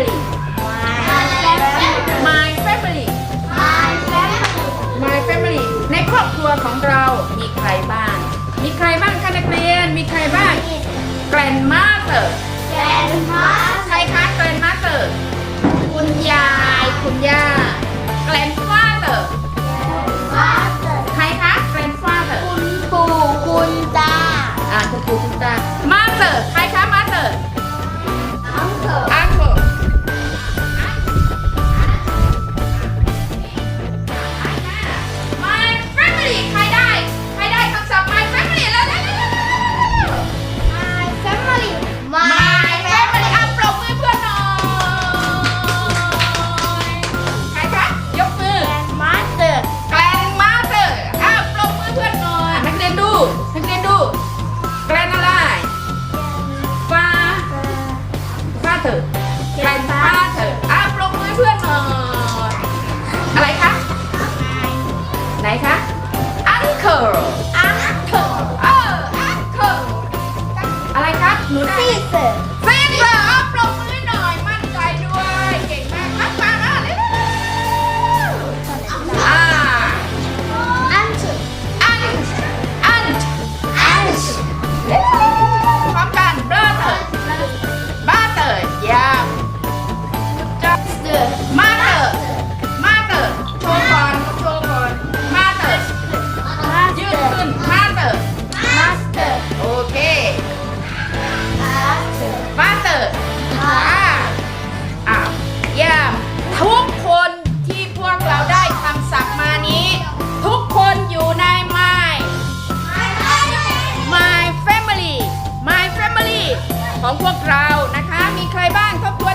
family my family my family ในครอบครัวของเรามีใครบ้าง มีใครบ้างคะนักเรียน มีใครบ้าง grandmother grandmother 对 ของพวกเรานะคะ มีใครบ้างทบทว